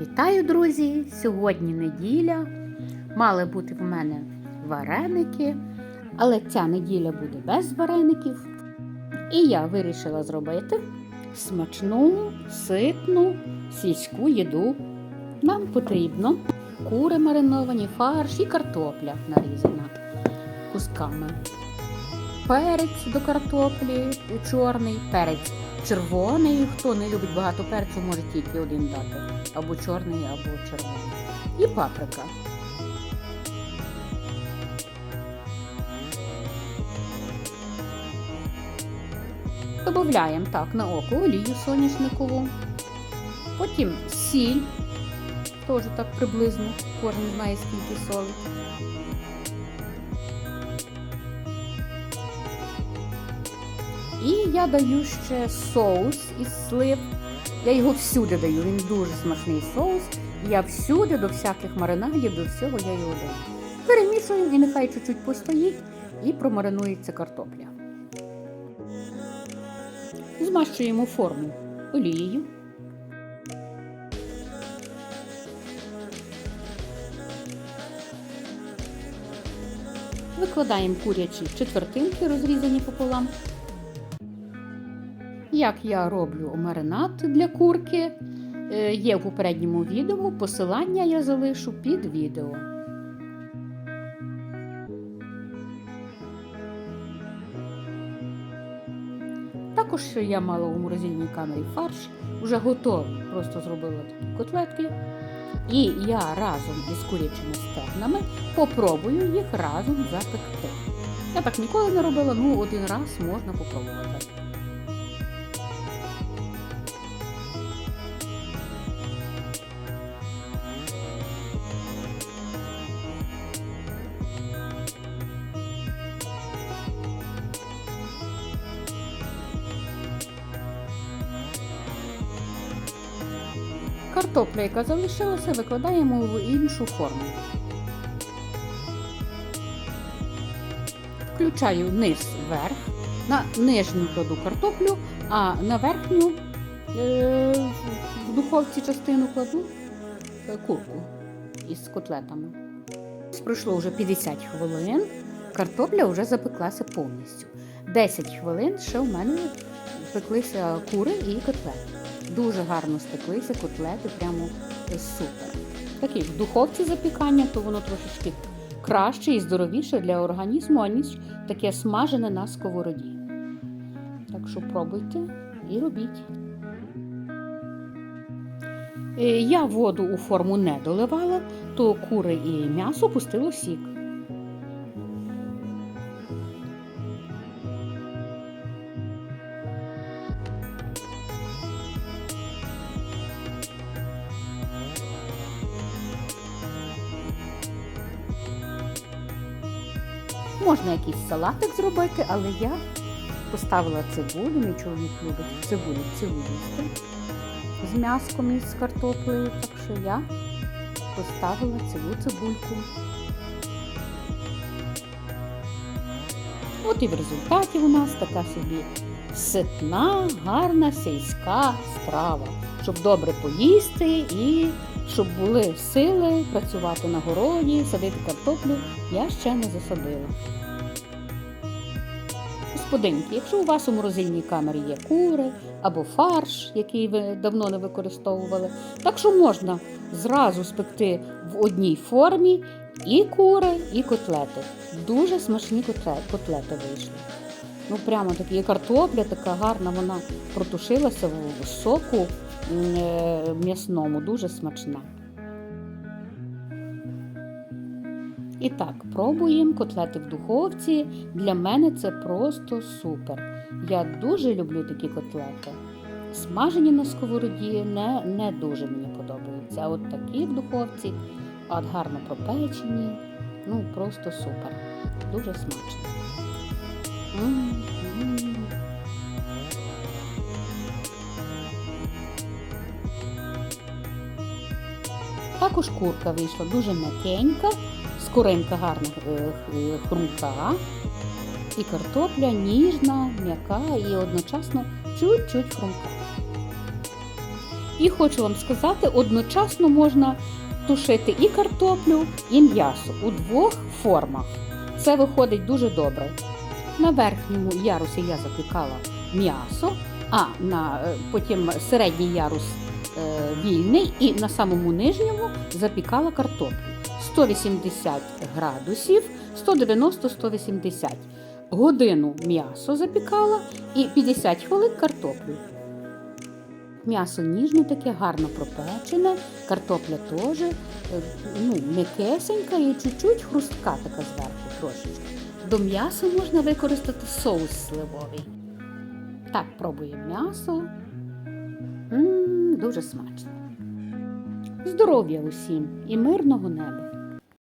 Вітаю, друзі! Сьогодні неділя. Мали бути в мене вареники, але ця неділя буде без вареників. І я вирішила зробити смачну, ситну сільську їду. Нам потрібно кури мариновані, фарш і картопля нарізана кусками. Перець до картоплі чорний, перець червоний. Хто не любить багато перцю, може тільки один дати. Або чорний, або червоний. І паприка. Добавляємо так на око олію соняшникову. Потім сіль. Теж так приблизно. Кожен знає, скільки солі. І я даю ще соус із слив. Я його всюди даю, він дуже смачний соус. Я всюди, до всяких маринадів, до всього я його даю. Перемішуємо і нехай чуть-чуть постоїть і промаринується картопля. Змащуємо форму олією. Викладаємо курячі четвертинки, розрізані пополам. Як я роблю маринад для курки, е, є в попередньому відео. Посилання я залишу під відео. Також я мала у морозильній камері фарш, вже готовий. Просто зробила такі котлетки. І я разом із курячими стегнами попробую їх разом запекти. Я так ніколи не робила, ну один раз можна попробувати. Картопля, яка залишилася, викладаємо в іншу форму. Включаю низ вверх, на нижню кладу картоплю, а на верхню е- в духовці частину кладу е, курку із котлетами. Пройшло вже 50 хвилин, картопля вже запеклася повністю. 10 хвилин ще у мене пеклися кури і котлети. Дуже гарно спеклися котлети, прямо супер. Такі в духовці запікання, то воно трошечки краще і здоровіше для організму, аніж таке смажене на сковороді. Так що пробуйте і робіть. Е, Я воду у форму не доливала, то кури і м'ясо пустило сік. Можна якийсь салатик зробити, але я поставила цибулю, мій чоловік любить цибулю цілу їсти з м'яском і з картоплею, так що я поставила цілу цибульку. От і в результаті у нас така собі ситна, гарна сільська страва, щоб добре поїсти і щоб були сили працювати на городі, садити картоплю, я ще не засадила. Господинки, якщо у вас у морозильній камері є кури або фарш, який ви давно не використовували, так що можна зразу спекти в одній формі і кури, і котлети. Дуже смачні котлети вийшли. Ну, прямо такі картопля така гарна, вона протушилася в соку е, м'ясному, дуже смачна. І так, пробуємо котлети в духовці. Для мене це просто супер. Я дуже люблю такі котлети. Смажені на сковороді не, не дуже мені подобаються. А от такі в духовці, от гарно пропечені. Ну, просто супер. Дуже смачно. Також курка вийшла дуже м'якенька, скоринка гарна е, е, хрумка, і картопля ніжна, м'яка і одночасно чуть-чуть хрумка. І хочу вам сказати, одночасно можна тушити і картоплю, і м'ясо у двох формах. Це виходить дуже добре. На верхньому ярусі я запікала м'ясо, а на е, потім середній ярус е, вільний, і на самому нижньому запікала картоплю. 180 градусів, 190-180. Годину м'ясо запікала і 50 хвилин картоплю. М'ясо ніжне таке, гарно пропечене, картопля теж е, ну, м'якесенька і чуть-чуть хрустка така зверху трошечки. До м'яса можна використати соус сливовий. Так, пробуємо м'ясо. м дуже смачно. Здоров'я усім і мирного неба!